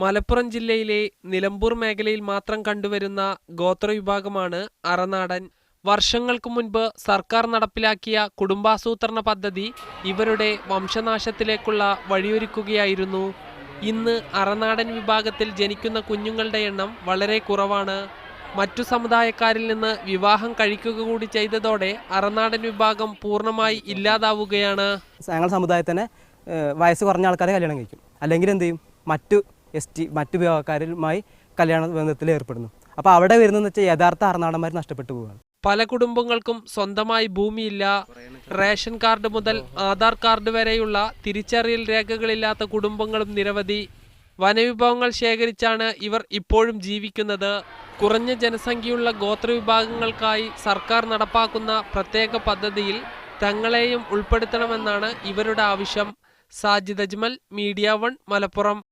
മലപ്പുറം ജില്ലയിലെ നിലമ്പൂർ മേഖലയിൽ മാത്രം കണ്ടുവരുന്ന ഗോത്രവിഭാഗമാണ് അറനാടൻ. വർഷങ്ങൾക്ക് മുൻപ് സർക്കാർ നടപ്പിലാക്കിയ കുടുംബാസൂത്രണ പദ്ധതി ഇവരുടെ വംശനാശത്തിലേക്കുള്ള വഴിയൊരുക്കുകയായിരുന്നു. ഇന്ന് അറനാടൻ വിഭാഗത്തിൽ ജനിക്കുന്ന കുഞ്ഞുങ്ങളുടെ എണ്ണം വളരെ കുറവാണ്. മറ്റു സമുദായക്കാരിൽ നിന്ന് വിവാഹം കഴിക്കുക കൂടി ചെയ്തതോടെ അറനാടൻ വിഭാഗം പൂർണമായി ഇല്ലാതാവുകയാണ്. ഞങ്ങളുടെ സമുദായത്തിനെ വയസ്സ് കുറഞ്ഞ ആൾക്കാരെ കല്യാണം കഴിക്കും. അല്ലെങ്കിൽ എന്ത് ചെയ്യും? മറ്റു എസ് ടി മറ്റു വിഭാഗക്കാരുമായി കല്യാണ ബന്ധത്തിൽ ഏർപ്പെടുന്നു. അപ്പോൾ അവിടെ വരുന്നതെന്ന് വെച്ചാൽ യഥാർത്ഥ അറുനാടന്മാർ നഷ്ടപ്പെട്ടു പോവുകയാണ്. പല കുടുംബങ്ങൾക്കും സ്വന്തമായി ഭൂമിയില്ല. റേഷൻ കാർഡ് മുതൽ ആധാർ കാർഡ് വരെയുള്ള തിരിച്ചറിയൽ രേഖകളില്ലാത്ത കുടുംബങ്ങളും നിരവധി വനവിഭവങ്ങൾ ശേഖരിച്ചാണ് ഇവർ ഇപ്പോഴും ജീവിക്കുന്നത്. കുറഞ്ഞ ജനസംഖ്യയുള്ള ഗോത്രവിഭാഗങ്ങൾക്കായി സർക്കാർ നടപ്പാക്കുന്ന പ്രത്യേക പദ്ധതിയിൽ തങ്ങളെയും ഉൾപ്പെടുത്തണമെന്നാണ് ഇവരുടെ ആവശ്യം. Sajid Ajmal media one Malappuram.